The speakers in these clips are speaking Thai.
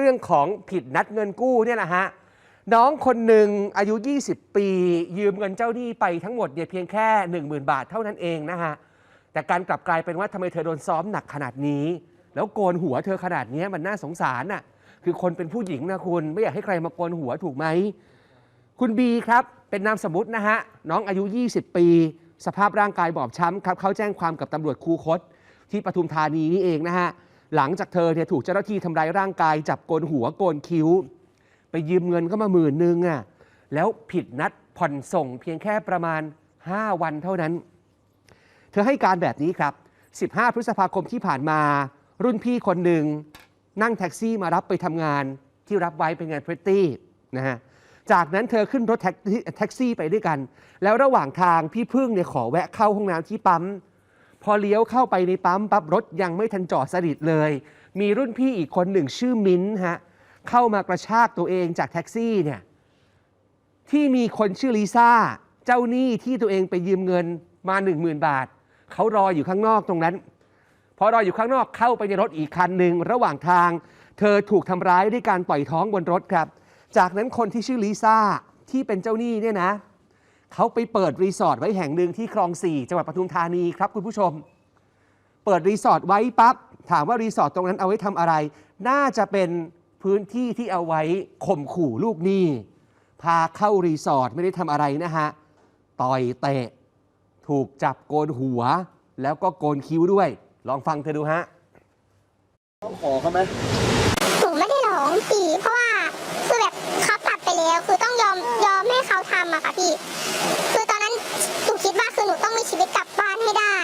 เรื่องของผิดนัดเงินกู้เนี่ยนะฮะน้องคนหนึ่งอายุ 20 ปี ยืมเงินเจ้าหนี้ไปทั้งหมดเนี่ยเพียงแค่ 10,000 บาทเท่านั้นเองนะฮะแต่การกลับกลายเป็นว่าทำไมเธอโดนซ้อมหนักขนาดนี้ แล้วโกนหัวเธอขนาดนี้มันน่าสงสารน่ะคือคนเป็นผู้หญิงนะคุณไม่อยากให้ใครมาโกนหัวถูกไหมคุณบีครับเป็นนามสมมตินะฮะน้องอายุ 20 ปี สภาพร่างกายบอบช้ำครับเขาแจ้งความกับตำรวจคูคตที่ปทุมธานีนี่เองนะฮะ หลังจากเธอเนี่ยถูกเจ้าหน้าที่ทำร้ายร่างกาย จับโกนหัวโกนคิ้ว ไปยืมเงินก็มาหมื่นนึงอะแล้วผิดนัดผ่อนส่งเพียงแค่ประมาณ 5 วันเท่านั้น เธอให้การแบบนี้ครับ 15 พฤษภาคมที่ผ่านมา รุ่นพี่คนหนึ่งนั่งแท็กซี่มารับไปทำงานที่รับไว้เป็นงานพริตตี้นะฮะจากนั้นเธอขึ้นรถแท็กซี่แท็กซี่ไปด้วยกัน แล้วระหว่างทางพี่พึ่งเนี่ยขอแวะเข้าห้องน้ำที่ปั๊ม พอเลี้ยวเข้าไปในปั๊มปั๊บรถยังไม่ทันจอดสนิทเลย มีรุ่นพี่อีกคนหนึ่งชื่อมิ้นฮะเข้ามากระชากตัวเองจากแท็กซี่เนี่ยที่มีคนชื่อลิซ่าเจ้าหนี้ที่ตัวเองไปยืมเงินมา 10,000 บาท เขารออยู่ข้างนอกตรงนั้น พอรออยู่ข้างนอกเข้าไปในรถอีกคันหนึ่งระหว่างทาง เธอถูกทำร้ายด้วยการปล่อยท้องบนรถครับ จากนั้นคนที่ชื่อลิซ่าที่เป็นเจ้าหนี้เนี่ยนะ เขาไปเปิดรีสอร์ทไว้แห่งหนึ่งที่คลองสี่จังหวัดปทุมธานีครับคุณผู้ชม เปิดรีสอร์ทไว้ปั๊บถามว่ารีสอร์ทตรงนั้นเอาไว้ทำอะไร น่าจะเป็นพื้นที่ที่เอาไว้ข่มขู่ลูกหนี้พาเข้ารีสอร์ทไม่ได้ทำอะไรนะฮะต่อยเตะ ถูกจับโกนหัว แล้วก็โกนคิ้วด้วย ลองฟังเธอดูฮะต้องขอเขาไหมหนูไม่ได้ร้องพี่เพราะว่าคือแบบเขาตัดไปแล้ว คือต้องยอมยอมให้ เขาทำอะค่ะพี่ คือตอนนั้นหนูคิดว่าคือหนูต้องมีชีวิตกลับบ้านให้ได้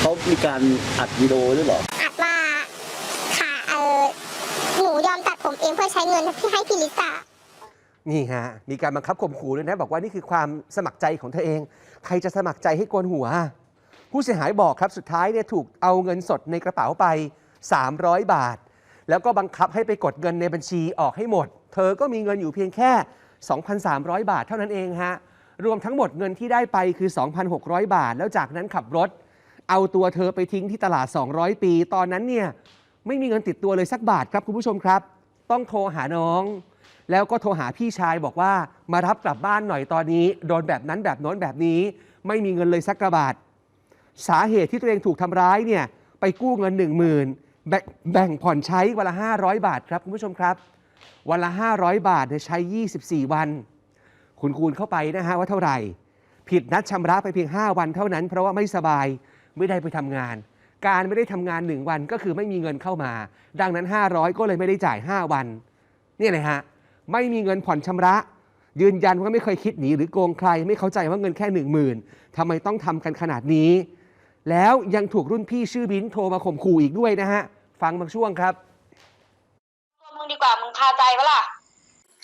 เขามีการอัดวิดีโอด้วยเหรอ อัดว่าค่ะเออหนูยอมตัดผมเองเพื่อใช้เงินที่ให้พี่ลิซ่า นี่ฮะ มีการบังคับข่มขู่ด้วยนะ บอกว่านี่คือความสมัครใจของเธอเอง ใครจะสมัครใจให้โกนหัว ผู้เสียหายบอกครับสุดท้ายเนี่ยถูกเอาเงินสดในกระเป๋าไป 300 บาท แล้วก็บังคับให้ไปกดเงินในบัญชีออกให้หมด เธอก็มีเงินอยู่เพียงแค่ 2,300 บาทเท่านั้นเองฮะ รวมทั้งหมดเงินที่ได้ไปคือ 2,600 บาท แล้วจากนั้นขับรถ เอาตัวเธอไปทิ้งที่ตลาด 200 ปี ตอนนั้นเนี่ยไม่มีเงินติดตัวเลยสักบาทครับคุณผู้ชมครับ ต้องโทรหาน้อง แล้วก็โทรหาพี่ชายบอกว่ามารับกลับบ้านหน่อยตอนนี้ โดนแบบนั้นแบบโน้นแบบนี้ ไม่มีเงินเลยสักกระบาท สาเหตุที่ตัวเองถูกทำร้ายเนี่ยไปกู้เงิน 1 0,000แบ่งแบ่งผ่อนใช้วันละ500 บาทครับคุณผู้ชมครับ วันละ 500 บาทเนี่ยใช้ 24 วัน คุณคูณเข้าไปนะฮะว่าเท่าไหร่ ผิดนัดชำระไปเพียง 5 วันเท่านั้น เพราะว่าไม่สบายไม่ได้ไปทำงาน การไม่ได้ทำงาน 1 วันก็คือไม่มีเงินเข้ามา ดังนั้น 500 ก็เลยไม่ได้จ่าย 5 วันนี่เลยฮะไม่มีเงินผ่อนชำระ ยืนยันว่าไม่เคยคิดหนีหรือโกงใคร ไม่เข้าใจว่าเงินแค่หนึ่งหมื่นทำไมต้องทำกันขนาดนี้ แล้วยังถูกรุ่นพี่ชื่อบินโทรมาข่มขู่อีกด้วยนะฮะ ฟังบางช่วงครับ ตัวมึงดีกว่ามึง คาใจปะล่ะ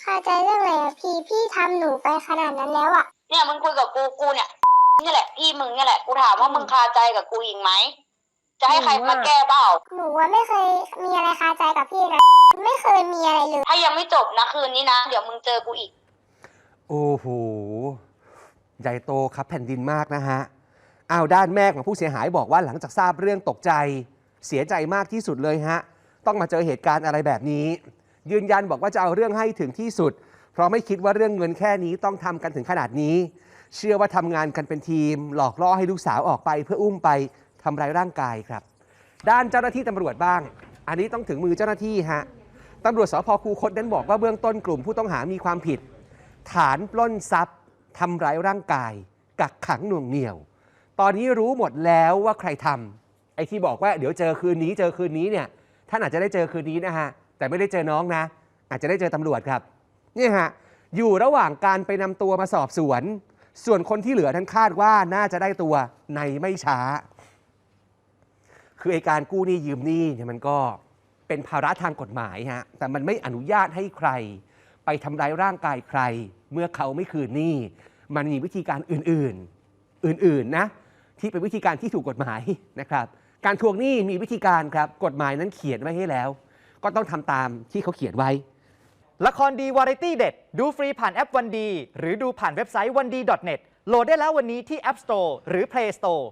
คาใจเรื่องอะไรอะพี่พี่ทำหนูไปขนาดนั้นแล้วอะเนี่ยมึงคุยกับกูกูเนี่ยนี่แหละพี่มึงเนี่ยแหละกูถามว่ามึงคาใจกับกูอีกไหมจะให้ใครมาแก้เปล่าหนูว่าไม่เคยมีอะไรคาใจกับพี่นะไม่เคยมีอะไรเลยถ้ายังไม่จบนะคืนนี้นะ เดี๋ยวมึงเจอกูอีก โอ้โหใหญ่โตครับแผ่นดินมากนะฮะอ้าวด้านแม่ของผู้เสียหายบอกว่าหลังจากทราบเรื่องตกใจ เสียใจมากที่สุดเลยฮะ ต้องมาเจอเหตุการณ์อะไรแบบนี้ ยืนยันบอกว่าจะเอาเรื่องให้ถึงที่สุด เพราะไม่คิดว่าเรื่องเงินแค่นี้ต้องทำกันถึงขนาดนี้ เชื่อว่าทำงานกันเป็นทีม หลอกล่อให้ลูกสาวออกไป เพื่ออุ้มไปทำร้ายร่างกายครับ ด้านเจ้าหน้าที่ตำรวจบ้าง อันนี้ต้องถึงมือเจ้าหน้าที่ฮะตำรวจสพคูคตนั้นบอกว่าเบื้องต้นกลุ่มผู้ต้องหามีความผิด ฐานปล้นทรัพย์ทำร้ายร่างกาย กักขังหน่วงเหนี่ยว ตอนนี้รู้หมดแล้วว่าใครทำไอ้ที่บอกว่าเดี๋ยวเจอคืนนี้เจอคืนนี้เนี่ยท่านอาจจะได้เจอคืนนี้นะฮะ แต่ไม่ได้เจอน้องนะ อาจจะได้เจอตำรวจครับนี่ฮะอยู่ระหว่างการไปนำตัวมาสอบสวน ส่วนคนที่เหลือท่านคาดว่าน่าจะได้ตัวในไม่ช้า คือไอการกู้หนี้ยืมหนี้เนี่ยมันก็เป็นภาระทางกฎหมายฮะแต่มันไม่อนุญาตให้ใคร ไปทำร้ายร่างกายใคร เมื่อเขาไม่คืนหนี้มันมีวิธีการอื่นๆ อื่นๆนะที่เป็นวิธีการที่ถูกกฎหมายนะครับ การทวงหนี้มีวิธีการครับ กฎหมายนั้นเขียนไว้ให้แล้ว ก็ต้องทำตามที่เขาเขียนไว้ ละครดีวาไรตี้เด็ด ดูฟรีผ่านแอปวันดี หรือดูผ่านเว็บไซต์วันดี .net โหลดได้แล้ววันนี้ที่ App Store หรือ Play Store